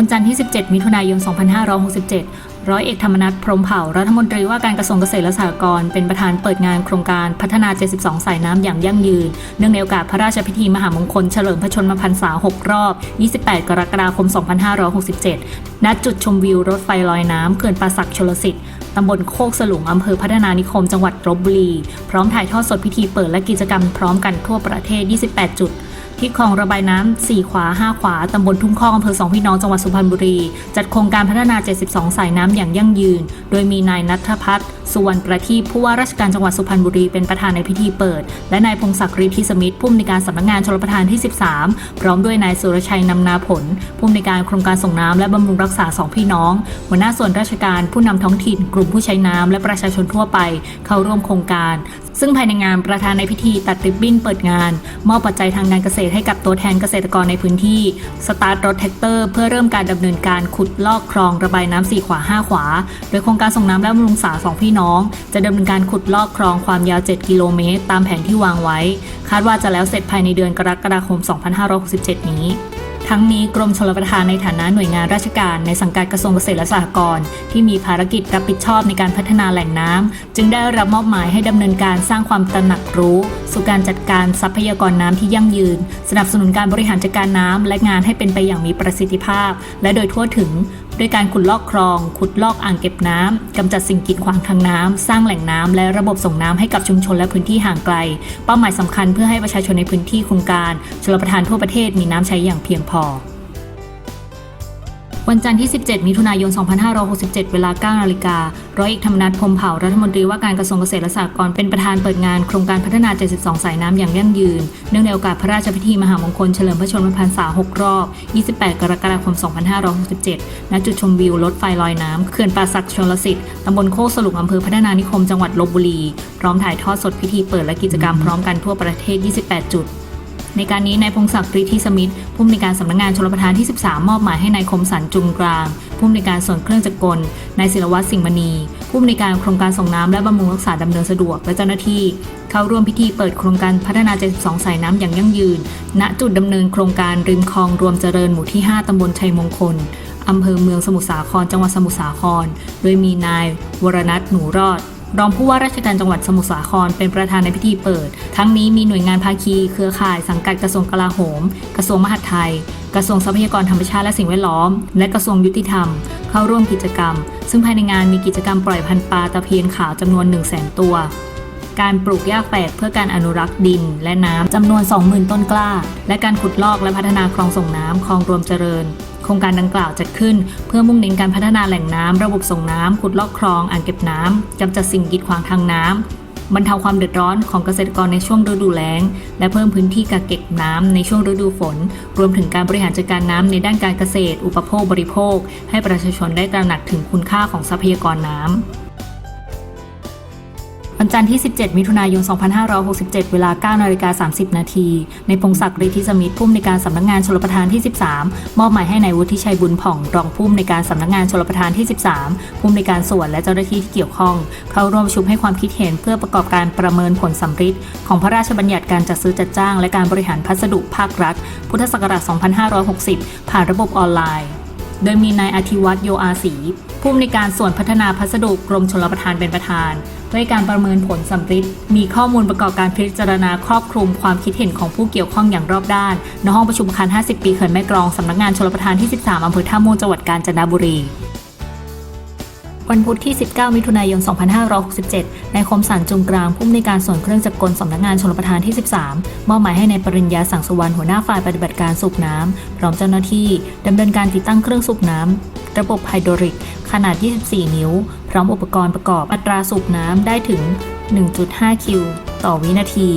วันจันทร์ที่ 17 มิถุนายน 2567 ร้อยเอกธรรมนัฐพรหมเผ่า รัฐมนตรีว่าการกระทรวงเกษตรและสหกรณ์เป็นประธานเปิดงานโครงการพัฒนา 72 สายน้ำอย่างยั่งยืน เนื่องในโอกาสพระราชพิธีมหามงคลเฉลิมพระชนมพรรษา 6 รอบ 28 กรกฎาคม 2567 ณ จุดชมวิวรถไฟลอยน้ำเขื่อนป่าสักชลสิทธิ์ตำบลโคกสลุงอำเภอพัฒนานิคม จังหวัดลบบุรี พร้อมถ่ายทอดสดพิธีเปิดและกิจกรรมพร้อมกันทั่วประเทศ 28 จุด ที่คลองระบายน้ำ4ขวา 5 ขวา ตำบลทุ่งข้องอำเภอสองพี่น้องจังหวัดสุพรรณบุรี จัดโครงการพัฒนา 72 สายน้ำอย่างยั่งยืน โดยมีนายนัทพัฒน์สุวรรณประทีปผู้ว่าราชการจังหวัดสุพรรณบุรีเป็นประธานในพิธีเปิด และนายพงศักดิ์ฤทธิสมิทธิ์ผู้อำนวยการสำนักงานชลประทานที่ 13 พร้อมด้วยนายสุรชัยนำนาผล ผู้อำนวยการโครงการส่งน้ำและบำรุงรักษาสองพี่น้องหัวหน้าส่วนราชการผู้นำท้องถิ่น กลุ่มผู้ใช้น้ำและประชาชนทั่วไป เข้าร่วมโครงการ ซึ่งภายในงานประธานในพิธีตัดริบบิ้นเปิดงาน มอบปัจจัยทางการเกษตรให้กับตัวแทนเกษตรกรในพื้นที่ สตาร์ทรถแท็กเตอร์เพื่อเริ่มการดำเนินการขุดลอกคลองระบายน้ำสี่ขวา 5 ขวา โดยโครงการส่งน้ำและบำรุงสาสองพี่น้อง จะดำเนินการขุดลอกคลองความยาว 7 กิโลเมตร ตามแผนที่วางไว้ คาดว่าจะแล้วเสร็จภายในเดือนกรกฎาคม 2567 นี้ ทั้งนี้กรมชลประทานในฐานะหน่วยงานราชการในสังกัดกระทรวงเกษตรและสหกรณ์ที่มีภารกิจรับผิดชอบในการพัฒนาแหล่งน้ำจึงได้รับมอบหมายให้ดำเนินการสร้างความตระหนักรู้ สู่การจัดการทรัพยากรน้ำที่ยั่งยืน สนับสนุนการบริหารจัดการน้ำและงานให้เป็นไปอย่างมีประสิทธิภาพ และโดยทั่วถึง ด้วยการขุดลอกคลอง ขุดลอกอ่างเก็บน้ำกำจัดสิ่งกีดขวางทางน้ำสร้างแหล่งน้ำและระบบส่งน้ำให้กับชุมชนและพื้นที่ห่างไกล เป้าหมายสำคัญเพื่อให้ประชาชนในพื้นที่โครงการชลประทานทั่วประเทศมีน้ำใช้อย่างเพียงพอ วันจันทร์ที่ 17 มิถุนายน 2567 เวลา 9 นาฬิการ้อยเอกธรรมนัฐพรหมเผ่ารัฐมนตรีว่าการกระทรวงเกษตรและสหกรณ์เป็นประธานเปิดงานโครงการพัฒนา 72 สายน้ำอย่างยั่งยืน เนื่องในโอกาสพระราชพิธีมหามงคลเฉลิมพระชนมพรรษา 6 รอบ 28 กรกฎาคม 2567 ณ จุดชมวิวรถไฟลอยน้ำเขื่อนป่าสักชลสิทธิ์ตำบลโคกสลุงอำเภอพัฒนานิคมจังหวัดลบบุรี พร้อมถ่ายทอดสดพิธีเปิดและกิจกรรมพร้อมกันทั่วประเทศ 28 จุด ในการนี้นายพงศักดิ์ฤทธิสมิทธิ์ผู้อำนวยการสำนักงานชลประทานที่ 13 มอบหมายให้นายคมสันจุงกลาง ผู้อำนวยการส่วนเครื่องจักรกลนายศิลวัฒน์สิงห์มณี ผู้อำนวยการโครงการส่งน้ำและบำรุงรักษาดำเนินสะดวกและเจ้าหน้าที่ เข้าร่วมพิธีเปิดโครงการพัฒนา 72 สายน้ำอย่างยั่งยืน ณจุดดำเนินโครงการริมคลองรวมเจริญหมู่ที่ 5ตำบลชัยมงคลอำเภอเมืองสมุทรสาคร จังหวัดสมุทรสาคร โดยมีนายวรนัทหนูรอด รองผู้ว่าราชการจังหวัดสมุทรสาครเป็นประธานในพิธีเปิด ทั้งนี้มีหน่วยงานภาคี เครือข่ายสังกัดกระทรวงกลาโหม กระทรวงมหาดไทย กระทรวงทรัพยากรธรรมชาติและสิ่งแวดล้อม และกระทรวงยุติธรรม เข้าร่วมกิจกรรม ซึ่งภายในงานมีกิจกรรมปล่อยพันธุ์ปลาตะเพียนขาวจำนวน 1 0 0 0 0แสนตัว การปลูกหญ้าแฝกเพื่อการอนุรักษ์ดิน และน้ำจำนวน 20,000 ต้นกล้า และการขุดลอกและพัฒนาคลองส่งน้ำคลองรวมเจริญ ครงการดังกล่าวจัดขึ้น เพื่อมุ่งเน้นการพัฒนาแหล่งน้ำระบบส่งน้ำขุดลอกคลองอ่างเก็บน้ำกำจัดสิ่งกีดขวางทางน้ำบรรเทาความเดือดร้อนของเกษตรกรในช่วงฤดูแล้ง และเพิ่มพื้นที่กักเก็บน้ำในช่วงฤดูฝน รวมถึงการบริหารจัดการน้ำในด้านการเกษตร อุปโภคบริโภค ให้ประชาชนได้ตระหนักถึงคุณค่าของทรัพยากรน้ำ วันจันทร์ที่ 17 มิถุนายน 2567 เวลา 9 นาฬิกา 30 นาที ในพงศักดิ์ฤทธิสมิทธ์ผู้อำนวยการสำนักงานชลประทานที่ 13 มอบหมายให้ในายวุฒิชัยบุญผ่อง รองผู้อำนวยการสำนักงานชลประทานที่ 13 ผู้อำนวยการส่วนและเจ้าหน้าที่ที่เกี่ยวข้อง เข้าร่วมชุมให้ความคิดเห็นเพื่อประกอบการประเมินผลสัมฤทธิ์ของพระราชบัญญัติการจัดซื้อจัดจ้าง และการบริหารพัสดุภาครัฐ พุทธศักราช 2560 ผ่านระบบออนไลน์ โดยมีนายอธิวัตรโยอาศีผู้อำนวยการส่วนพัฒนาพัสดุกรมชลประทานเป็นประธาน ด้วยการประเมินผลสำฤทธิ์มีข้อมูลประกอบการพิจารณาครอบคลุมความคิดเห็นของผู้เกี่ยวข้องอย่างรอบด้าน ณห้องประชุมอาคาร 50 ปีเขื่อนแม่กลองสำนักงานชลประทานที่ 13อำเภอท่าม่วงจังหวัดกาญจนบุรี วันพุธที่ 19 มิถุนายน 2567 นายคมสันจุงกลางผู้อำนวยการส่วนเครื่องจักรกลสำนักงานชลประทานที่ 13 มอบหมายให้ในายปริญญาสังสุวรรณหัวหน้าฝ่ายปฏิบัติการสูบน้ำ พร้อมเจ้าหน้าที่ดำเนินการติดตั้งเครื่องสูบน้ำ ระบบไฮดรอลิก ขนาด 24 นิ้ว พร้อมอุปกรณ์ประกอบอัตราสูบน้ำได้ถึง 1.5 คิว ต่อวินาที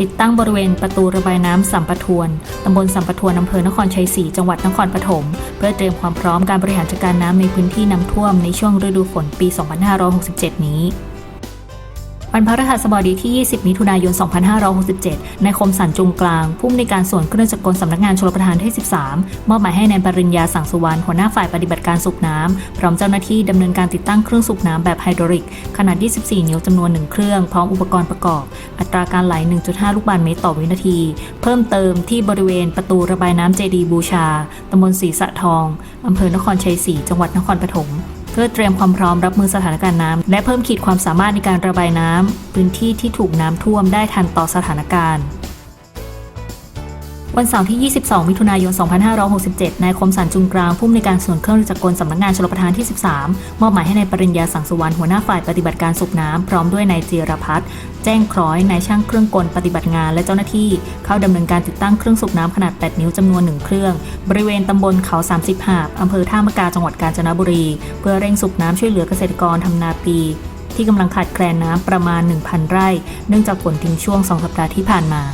ติดตั้งบริเวณประตูระบายน้ำสัมปทวน ตำบลสัมปทวน อำเภอนครชัยศรี จังหวัดนครปฐม เพื่อเตรียมความพร้อมการบริหารจัดการน้ำในพื้นที่น้ำท่วมในช่วงฤดูฝนปี 2567 นี้ วัวันพฤหัสบดีที่ 20 มิถุนายน 2567ในคมสันจุงกลาง ผู้อำนวยการส่วนเครื่องจักรกลสำนักงานชลประทานที่ 13 มอบหมายให้นายปริญญาสังสุวรรณหัวหน้าฝ่ายปฏิบัติการสูบน้ำ พร้อมเจ้าหน้าที่ดำเนินการติดตั้งเครื่องสูบน้ำแบบไฮดรอลิก ขนาด 24 นิ้วจำนวน 1 เครื่อง พร้อมอุปกรณ์ประกอบ อัตราการไหล 1.5 ลูกบาศก์เมตรต่อวินาที เพิ่มเติมที่บริเวณประตูระบายน้ำเจดีบูชาตำบลศรีสะทองอำเภอนครชัยศรีจังหวัดนครปฐม พื่อเตรียมความพร้อมรับมือสถานการณ์น้ำและเพิ่มขีดความสามารถในการระบายน้ำพื้นที่ที่ถูกน้ำท่วมได้ทันต่อสถานการณ์ วันเสาร์ที่ 22 มิถุนายน 2567 นายคมสันจุงกลางผู้อำนวยการส่วนเครื่องจักรกลสำนักงานชลประทานที่ 13 มอบหมายให้นายปริญญาสังสุวรรณหัวหน้าฝ่ายปฏิบัติการสูบน้ำพร้อมด้วยนายจีรพัฒน์แจ้งคล้อยนายช่างเครื่องกลปฏิบัติงานและเจ้าหน้าที่ เข้าดำเนินการติดตั้งเครื่องสูบน้ำขนาด 8 นิ้วจำนวน 1 เครื่อง บริเวณตำบลเขา 30 หาบอำเภอท่ามะกาจังหวัดกาญจนบุรี เพื่อเร่งสูบน้ำช่วยเหลือเกษตรกรทำนาปีที่กำลังขาดแคลนน้ำประมาณ 1,000 ไร่ เนื่องจากฝนทิ้งช่วง 2 สัปดาห์ที่ผ่านมา